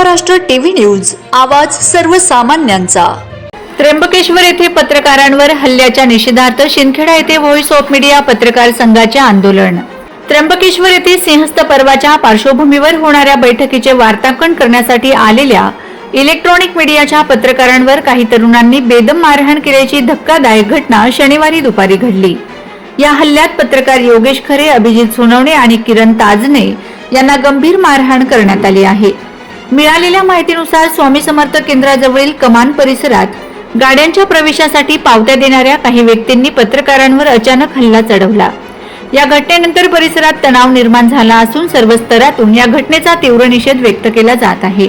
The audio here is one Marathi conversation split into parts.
महाराष्ट्र टीव्ही न्यूज आवाज सर्वसामान्यांचा. त्र्यंबकेश्वर येथे पत्रकारांवर हल्ल्याच्या निषेधार्थ शिंदखेडा येथे व्हॉइस ऑफ मीडिया पत्रकार संघाचे आंदोलन. त्र्यंबकेश्वर येथे सिंहस्थ पर्वाच्या पार्श्वभूमीवर होणाऱ्या बैठकीचे वार्तांकन करण्यासाठी आलेल्या इलेक्ट्रॉनिक मीडियाच्या पत्रकारांवर काही तरुणांनी बेदम मारहाण केल्याची धक्कादायक घटना शनिवारी दुपारी घडली. या हल्ल्यात पत्रकार योगेश खरे अभिजित सोनवणे आणि किरण ताजने यांना गंभीर मारहाण करण्यात आली आहे. मिळालेल्या माहितीनुसार स्वामी समर्थ केंद्राजवळील कमान परिसरात गाड्यांच्या प्रवेशासाठी पावत्या देणाऱ्या काही व्यक्तींनी पत्रकारांवर अचानक हल्ला चढवला. या घटनेनंतर परिसरात तणाव निर्माण झाला असून सर्व स्तरातून या घटनेचा तीव्र निषेध व्यक्त केला जात आहे.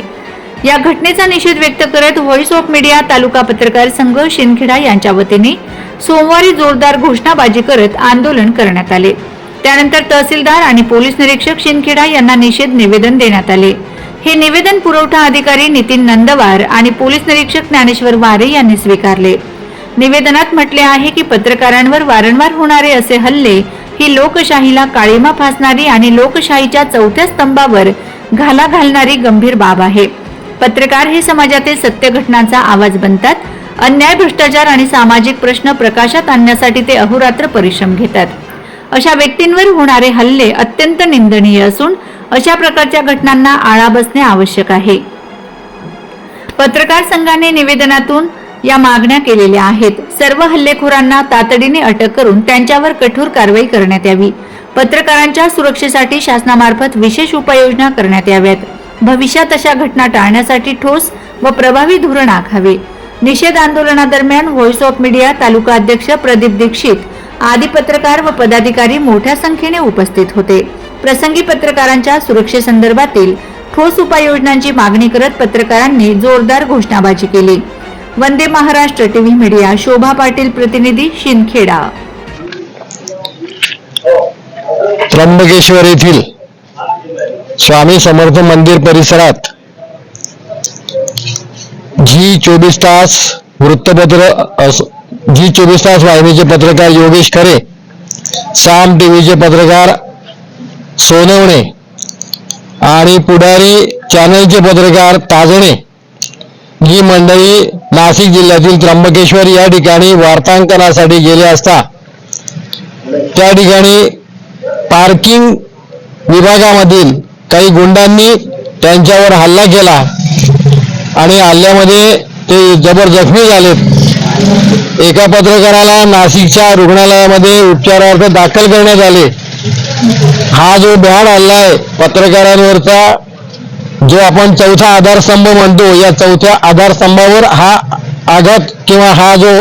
या घटनेचा निषेध व्यक्त करत व्हॉइस ऑफ मीडिया तालुका पत्रकार संघ शिंदखेडा यांच्या वतीने सोमवारी जोरदार घोषणाबाजी करत आंदोलन करण्यात आले. त्यानंतर तहसीलदार आणि पोलीस निरीक्षक शिंदखेडा यांना निषेध निवेदन देण्यात आले. हे निवेदन पुरवठा अधिकारी नितीन नंदवार आणि पोलीस निरीक्षक ज्ञानेश्वर वारे यांनी स्वीकारले. निवेदनात म्हटले आहे की पत्रकारांवर वारंवार होणारे असे हल्ले ही लोकशाहीला काळीमा फासणारी आणि लोकशाहीच्या चौथ्या स्तंभावर घाला घालणारी गंभीर बाब आहे. पत्रकार हे समाजातील सत्य घटनांचा आवाज बनतात अन्याय भ्रष्टाचार आणि सामाजिक प्रश्न प्रकाशात आणण्यासाठी ते अहोरात्र परिश्रम घेतात. अशा व्यक्तींवर होणारे हल्ले अत्यंत निंदनीय असून अशा प्रकारच्या घटनांना आळा बसणे आवश्यक आहे. पत्रकार संघाने निवेदनातून या मागण्या केलेल्या आहेत. सर्व हल्लेखोरांना तातडीने अटक करून त्यांच्यावर कठोर कारवाई करण्यात यावी. पत्रकारांच्या सुरक्षेसाठी शासनामार्फत विशेष उपाययोजना करण्यात याव्यात. भविष्यात अशा घटना टाळण्यासाठी ठोस व प्रभावी धोरण आखावे. निषेध आंदोलनादरम्यान व्हॉइस ऑफ मीडिया तालुका अध्यक्ष प्रदीप दीक्षित आदी पत्रकार व पदाधिकारी मोठ्या संख्येने उपस्थित होते. प्रसंगी पत्रकारांच्या सुरक्षेसंदर्भातील ठोस उपाययोजनांची मागणी करत पत्रकारांनी जोरदार घोषणाबाजी केली. वंदे महाराष्ट्र टीव्ही मीडिया शोभा पाटील प्रतिनिधी शिंदखेडा. त्र्यंबकेश्वर येथील स्वामी समर्थ मंदिर परिसरात जी चोवीस तास वृत्तपत्र अस- जी चोवीस तास वाहिनीचे पत्रकार योगेश खरे साम टीव्हीचे पत्रकार सोनवणे आणि पुढारी चॅनलचे पत्रकार ताजणे. ही मंडळी नाशिक जिल्ह्यातील त्र्यंबकेश्वर या ठिकाणी वार्तांकनासाठी गेले असता त्या ठिकाणी पार्किंग विभागामधील काही गुंडांनी त्यांच्यावर हल्ला केला आणि हल्ल्यामध्ये ते जबर जखमी झालेत. एका पत्रकाराला नाशिकच्या रुग्णालयामध्ये उपचारार्थ दाखल करण्यात आले. हा जो भ्याड हल्ला आहे पत्रकारांवरचा जो आपण चौथा आधारस्तंभ म्हणतो या चौथ्या आधारस्तंभावर हा आघात किंवा हा जो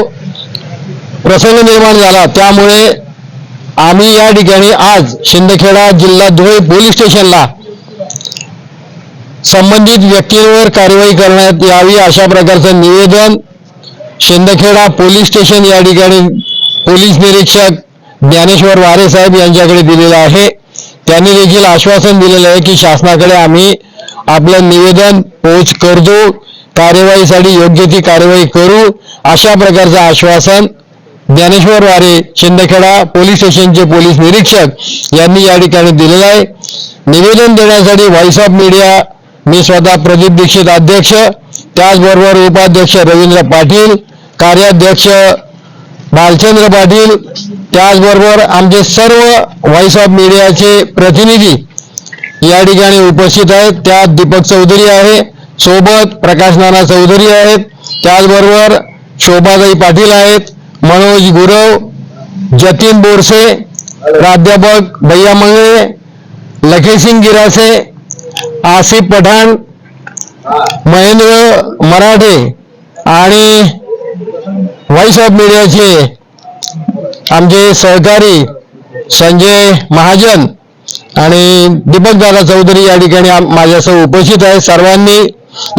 प्रसंग निर्माण झाला त्यामुळे आम्ही या ठिकाणी आज शिंदखेडा जिल्हा धुळे पोलीस स्टेशनला संबंधित व्यक्तींवर कारवाई करण्यात यावी अशा प्रकारचं निवेदन शिंदखेडा पोलीस स्टेशन या ठिकाणी पोलीस निरीक्षक ज्ञानेश्वर वारे साहेब यांच्याकडे दिलेलं आहे. त्यांनी देखील आश्वासन दिलेलं आहे की शासनाकडे आम्ही आपलं निवेदन पोच करतो. कार्यवाहीसाठी योग्य ती कार्यवाही करू. अशा प्रकारचं आश्वासन ज्ञानेश्वर वारे शिंदखेडा पोलीस स्टेशनचे पोलीस निरीक्षक यांनी या ठिकाणी दिलेलं आहे. निवेदन देण्यासाठी व्हॉइस ऑफ मीडिया मी स्वतः प्रदीप दीक्षित अध्यक्ष त्याचबरोबर उपाध्यक्ष रवींद्र पाटील कार्याध्यक्ष भालचंद्र पाटील त्याचबरोबर आमचे सर्व व्हॉइस ऑफ मीडियाचे प्रतिनिधी या ठिकाणी उपस्थित आहेत. त्यात दीपक चौधरी आहे सोबत प्रकाश नाना चौधरी आहेत. त्याचबरोबर शोभाताई पाटील आहेत मनोज गुरव जतीन बोरसे प्राध्यापक भैया मंगळे लखेसिंग गिरासे आसिफ पठाण महेंद्र मराठे आणि व्हॉइस ऑफ मीडियाचे आमचे सहकारी संजय महाजन आणि दीपकदादा चौधरी या ठिकाणी माझ्यासह उपस्थित आहे सर्वांनी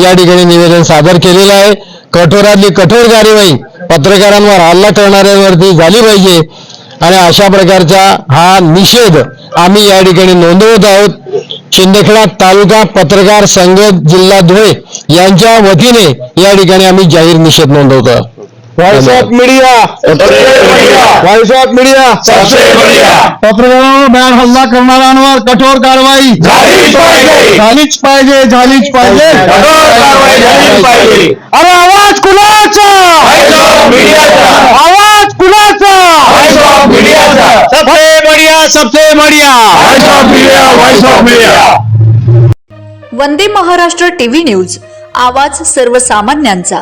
या ठिकाणी निवेदन सादर केलेलं आहे. कठोरातली कठोर कार्यवाही पत्रकारांवर हल्ला करणाऱ्यांवरती झाली पाहिजे. आणि अशा प्रकारचा हा निषेध आम्ही या ठिकाणी नोंदवत आहोत. शिंदखेडा तालुका पत्रकार संघ जिल्हा धुळे यांच्या वतीने या ठिकाणी आम्ही जाहीर निषेध नोंदवतो. आहोत voice of media voice of media सबसे बढ़िया पत्रकारांवर बॅन हल्ला करणाऱ्यांवर कठोर कारवाई. झालीच पाहिजे. झालीच पाहिजे झालीच पाहिजे. कठोर कारवाई झालीच पाहिजे. अरे आवाज कुणाचा? आवाज कुणाचा? सबसे बढ़िया सबसे बढ़िया. Voice of media voice of media Vande Maharashtra TV news आवाज सर्वसामान्यांचा.